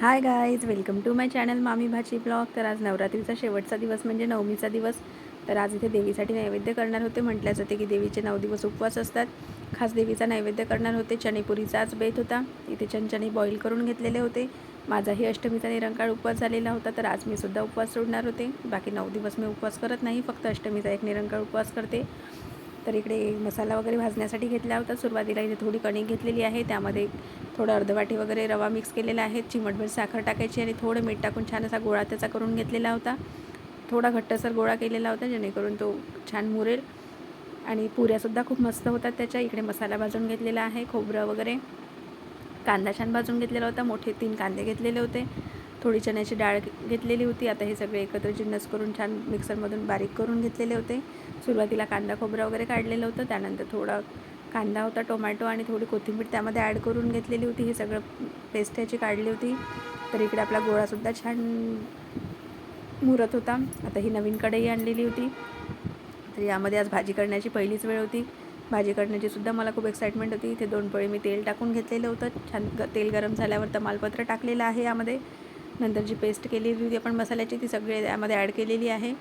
Hi guys welcome to my channel मामी भाची blog तर आज नवरात्रीचा शेवटचा दिवस म्हणजे नवमीचा दिवस. तर आज इथे देवीसाठी नैवेद्य करणार होते. म्हटल्याच जाते की देवीचे नऊ दिवस उपवास असतात. खास देवीचा नैवेद्य करणार होते. चणेपुरीचाच बेत होता. इथे चणचणे बॉईल करून घेतलेले होते. माझाही अष्टमीचा निरंकाळ उपवास झालेला होता. तर आज मी सुद्धा उपवास सोडणार होते. बाकी नऊ दिवस मी उपवास करत नाही. फक्त अष्टमीचा एक निरंकाळ उपवास करते. तर इकडे मसाला वगैरे भाजण्यासाठी घेतला होता. सुरुवातीला इथे थोडी कणिक घेतलेली आहे. त्यामध्ये थोडं अर्धवाटी वगैरे रवा मिक्स केलेला आहे. चिमटभर साखर टाकायची आणि थोडं मीठ टाकून छान असा गोळा त्याचा करून घेतलेला होता. थोडा घट्टसर गोळा केलेला होता जेणेकरून तो छान मुरेल. आणि पुऱ्यासुद्धा खूप मस्त होतात त्याच्या. इकडे मसाला भाजून घेतलेला आहे खोबरं वगैरे. कांदा छान भाजून घेतलेला होता. मोठे तीन कांदे घेतलेले होते. थोडी चण्याची डाळ घेतलेली होती. आता हे सगळे एकत्र जिन्नस करून छान मिक्सरमधून बारीक करून घेतलेले होते. सुरुवातीला कांदा खोबरं वगैरे काढलेलं होतं. त्यानंतर थोडा कांदा होता टोमॅटो आणि थोडी कोथिंबीर त्यामध्ये ॲड करून घेतलेली होती. ही सगळं पेस्ट ह्याची काढली होती. तर इकडे आपला गोळासुद्धा छान मुरत होता. आता ही नवीन कढई आणलेली होती. तर यामध्ये आज भाजी करण्याची पहिलीच वेळ होती. भाजी करण्याची सुद्धा मला खूप एक्साइटमेंट होती. इथे दोन पळी मी तेल टाकून घेतलेलं होतं. छान ग तेल गरम झाल्यावर तमालपत्र टाकलेलं आहे यामध्ये. नंतर जी पेस्ट केलेली होती आपण मसाल्याची ती सगळे यामध्ये ॲड केलेली आहे.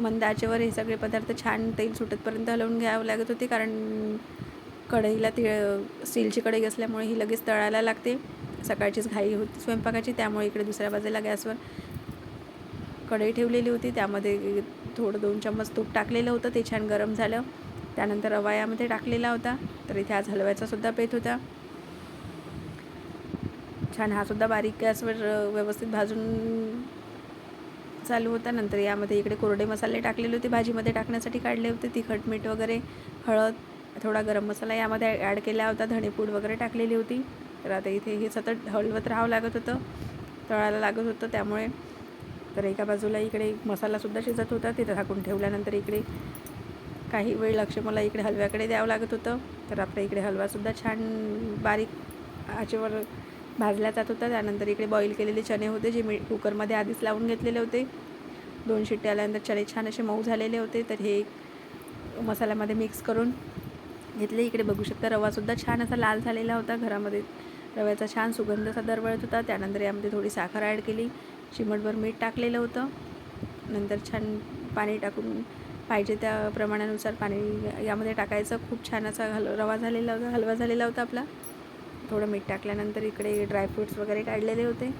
मंद आचेवर हे सगळे पदार्थ छान तेल सुटतपर्यंत हलवून घ्यावं लागत होते कारण कढईला ती स्टीलची कढई असल्यामुळे ही लगेच तळायला लागते. सकाळचीच घाई होती स्वयंपाकाची त्यामुळे इकडे दुसऱ्या बाजूला गॅसवर कढई ठेवलेली होती. त्यामध्ये थोडं दोन चम्मच तूप टाकलेलं होतं ते छान गरम झालं. त्यानंतर रवा यामध्ये टाकलेला होता तर इथे आज हलव्याचा सुद्धा पेत होता. छान हा सुद्धा बारीक गॅसवर व्यवस्थित भाजून चालू होता. नंतर यामध्ये इकडे कोरडे मसाले टाकलेले होते. भाजीमध्ये टाकण्यासाठी काढले होते. तिखट मीठ वगैरे हळद थोडा गरम मसाला यामध्ये ॲड केला होता. धणेपूड वगैरे टाकलेली होती. तर आता इथे हे सतत हलवत राहावं लागत होतं. तळायला लागत होतं. त्यामुळे तर एका बाजूला इकडे मसालासुद्धा शिजत होता. तिथं झाकून ठेवल्यानंतर इकडे काही वेळ लक्ष मला इकडे हलव्याकडे द्यावं लागत होतं. तर आपल्या इकडे हलवासुद्धा छान बारीक आचेवर भाजला जात होता त्यानंतर इकडे बॉईल केलेले चणे होते जे मी कुकरमध्ये आधीच लावून घेतलेले होते. दोन शिट्ट्या आल्यानंतर चणे छान असे मऊ झालेले होते. तर हे मसाल्यामध्ये मिक्स करून घेतले. इकडे बघू शकता रवासुद्धा छान असा लाल झालेला होता. घरामध्ये रव्याचा छान सुगंध असा दरवळत होता. त्यानंतर यामध्ये थोडी साखर ॲड केली. चिमटभर मीठ टाकलेलं होतं. नंतर छान पाणी टाकून पाहिजे त्या प्रमाणानुसार पाणी यामध्ये टाकायचं. खूप छान असा हल रवा झालेला होता हलवा झालेला होता आपला. थोडं मीठ टाकल्यानंतर इकडे ड्रायफ्रूट्स वगैरे काढलेले होते.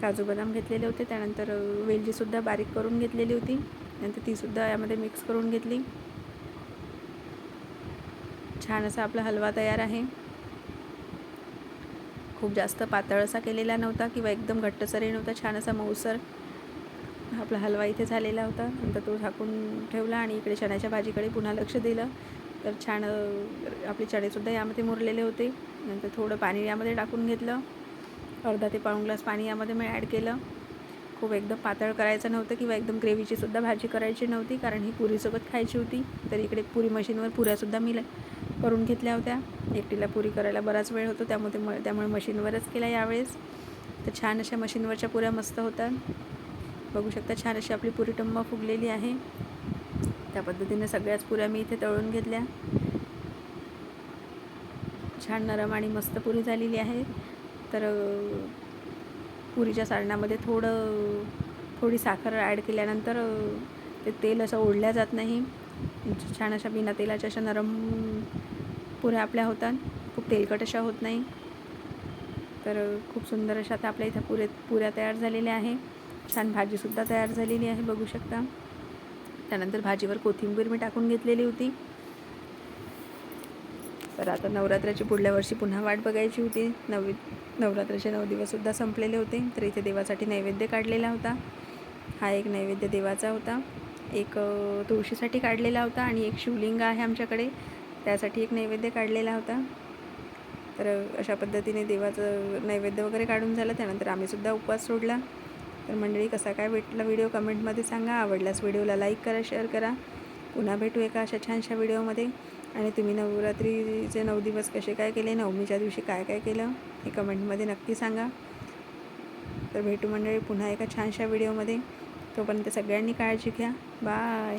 काजू बदाम घेतलेले होते. त्यानंतर वेलचीसुद्धा बारीक करून घेतलेली होती. नंतर तीसुद्धा यामध्ये मिक्स करून घेतली. छान असा आपला हलवा तयार आहे. खूप जास्त पातळ असा केलेला नव्हता किंवा एकदम घट्टसरही नव्हता. छान असा मऊसर आपला हलवा इथे झालेला होता. नंतर तो झाकून ठेवला आणि इकडे चण्याच्या भाजीकडे पुन्हा लक्ष दिलं. तर छान आपले चणेसुद्धा यामध्ये मुरलेले होते. नंतर थोडं पाणी यामध्ये टाकून घेतलं. अर्धा ते पाऊण ग्लास पाणी यामध्ये मी ॲड केलं. खूप एकदम पातळ करायचं नव्हतं किंवा एकदम ग्रेव्हीचीसुद्धा भाजी करायची नव्हती कारण ही पुरीसोबत खायची होती. तर इकडे पुरी मशीनवर पुऱ्यासुद्धा मी करून घेतल्या होत्या. एकटीला पुरी करायला बराच वेळ होतो त्यामुळे म त्यामुळे मशीनवरच केला यावेळेस. तर छान अशा मशीनवरच्या पुऱ्या मस्त होतात. बघू शकता छान अशी आपली पुरी टंबा फुगलेली आहे. त्या पद्धतीने सगळ्याच पुऱ्या मी इथे तळून घेतल्या. छान नरम आणि मस्त पुरी झालेली आहे. तर पुरीच्या सारणामध्ये थोडं थोडी साखर ॲड केल्यानंतर ते तेल असं ओढल्या जात नाही. छान अशा बिना तेलाच्या अशा नरम पुऱ्या आपल्या होतात. खूप तेलकट अशा होत नाही. तर खूप सुंदर अशा आता आपल्या इथं पुरे पुऱ्या तयार झालेल्या आहे. छान भाजीसुद्धा तयार झालेली आहे बघू शकता. त्यानंतर भाजीवर कोथिंबीर मी टाकून घेतलेली होती. तर आता नवरात्राची पुढल्या वर्षी पुन्हा वाट बघायची होती. नवी नवरात्राचे नऊ दिवससुद्धा संपलेले होते तर इथे देवासाठी नैवेद्य काढलेला होता. हा एक नैवेद्य देवाचा होता. एक तुळशीसाठी काढलेला होता आणि एक शिवलिंग आहे आमच्याकडे. त्यासाठी एक नैवेद्य काढलेला होता. तर अशा पद्धतीने देवाचं नैवेद्य वगैरे काढून झालं. त्यानंतर आम्हीसुद्धा उपवास सोडला. तर मंडळी कसा काय भेटला व्हिडिओ कमेंटमध्ये सांगा. आवडल्यास व्हिडिओला लाईक करा शेअर करा. पुन्हा भेटू एका अशा छानशा व्हिडिओमध्ये. आणि तुम्ही नवरात्रीचे नऊ दिवस कसे काय केले नवमीच्या दिवशी काय काय केलं हे कमेंटमध्ये नक्की सांगा. तर भेटू मंडळी पुन्हा एका छानशा व्हिडिओमध्ये. तोपर्यंत सगळ्यांनी काळजी घ्या. बाय.